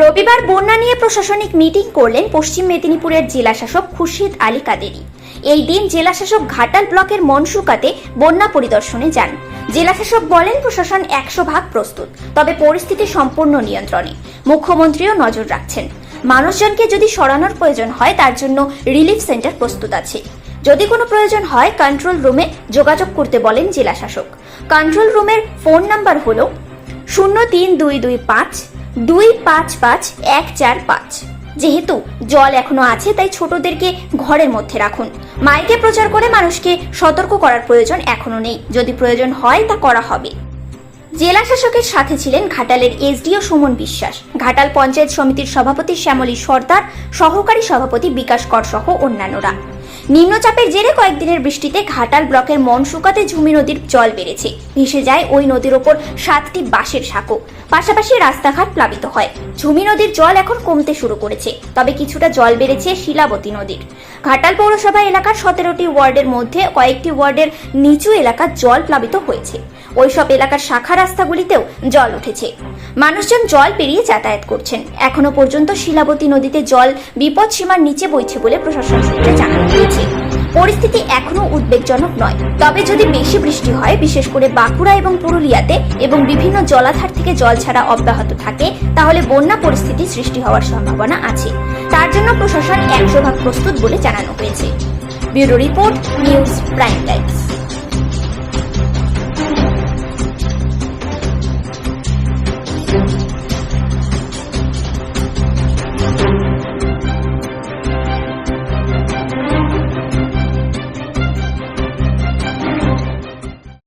রবিবার বন্যা নিয়ে প্রশাসনিক মিটিং করলেন পশ্চিম মেদিনীপুরের জেলাশাসক খুরশিদ আলী কাদেরি। এই দিন জেলাশাসক ঘাটাল ব্লকের মনসুকাতে বন্যা পরিদর্শনে যান। জেলাশাসক বলেন, প্রশাসন একশো ভাগ প্রস্তুত, তবে পরিস্থিতি সম্পূর্ণ নিয়ন্ত্রণে। মুখ্যমন্ত্রীও নজর রাখছেন। মানুষজনকে যদি সরানোর প্রয়োজন হয়, তার জন্য রিলিফ সেন্টার প্রস্তুত আছে। যদি কোনো প্রয়োজন হয় কন্ট্রোল রুমে যোগাযোগ করতে বলেন জেলাশাসক। কন্ট্রোল রুমের ফোন নাম্বার হল শূন্য তিন দুই দুই পাঁচ দুই পাঁচ পাঁচ, এক চার পাঁচ। যেহেতু জল এখনও আছে, তাই ছোটদেরকে ঘরের মধ্যে রাখুন। মাইকে প্রচার করে মানুষকে সতর্ক করার প্রয়োজন এখনও নেই। যদি প্রয়োজন হয়, তা করা হবে। জেলা শাসকের সাথে ছিলেন ঘাটালের এসডিও সুমন বিশ্বাস। ঘাটাল পঞ্চায়েত সমিতির সভাপতি শ্যামলী সর্দার, সহকারী সভাপতি বিকাশ কর সহ অন্যান্যরা। নিম্নচাপের জেরে কয়েকদিনের বৃষ্টিতে ঘাটাল ব্লকের মনসুকাতে ঝুমি নদীর জল বেড়েছে। ভেসে যায় ওই নদীর ওপর সাতটি বাঁশের সাঁকো। পাশাপাশি রাস্তাঘাট প্লাবিত হয়। ঝুমি নদীর জল এখন কমতে শুরু করেছে, তবে কিছুটা জল বেড়েছে শিলাবতী নদীর। ঘাটাল পৌরসভা এলাকার সতেরোটি ওয়ার্ডের মধ্যে কয়েকটি ওয়ার্ডের নিচু এলাকার জল প্লাবিত হয়েছে। ওইসব এলাকার শাখা রাস্তাগুলিতেও জল উঠেছে। মানুষজন জল পেরিয়ে যাতায়াত করছেন। এখনও পর্যন্ত শিলাবতী নদীতে জল বিপদ সীমার নিচে বইছে বলে প্রশাসন সূত্রে জানানো হয়েছে পরিস্থিতি এখনও উদ্বেগজনক নয়। তবে যদি বেশি বৃষ্টি হয়, বিশেষ করে বাঁকুড়া এবং পুরুলিয়াতে এবং বিভিন্ন জলাধার থেকে জল ছাড়া অব্যাহত থাকে, তাহলে বন্যা পরিস্থিতি সৃষ্টি হওয়ার সম্ভাবনা আছে। তার জন্য প্রশাসন একশো ভাগ প্রস্তুত বলে জানানো হয়েছে। Bureau report, news prime times.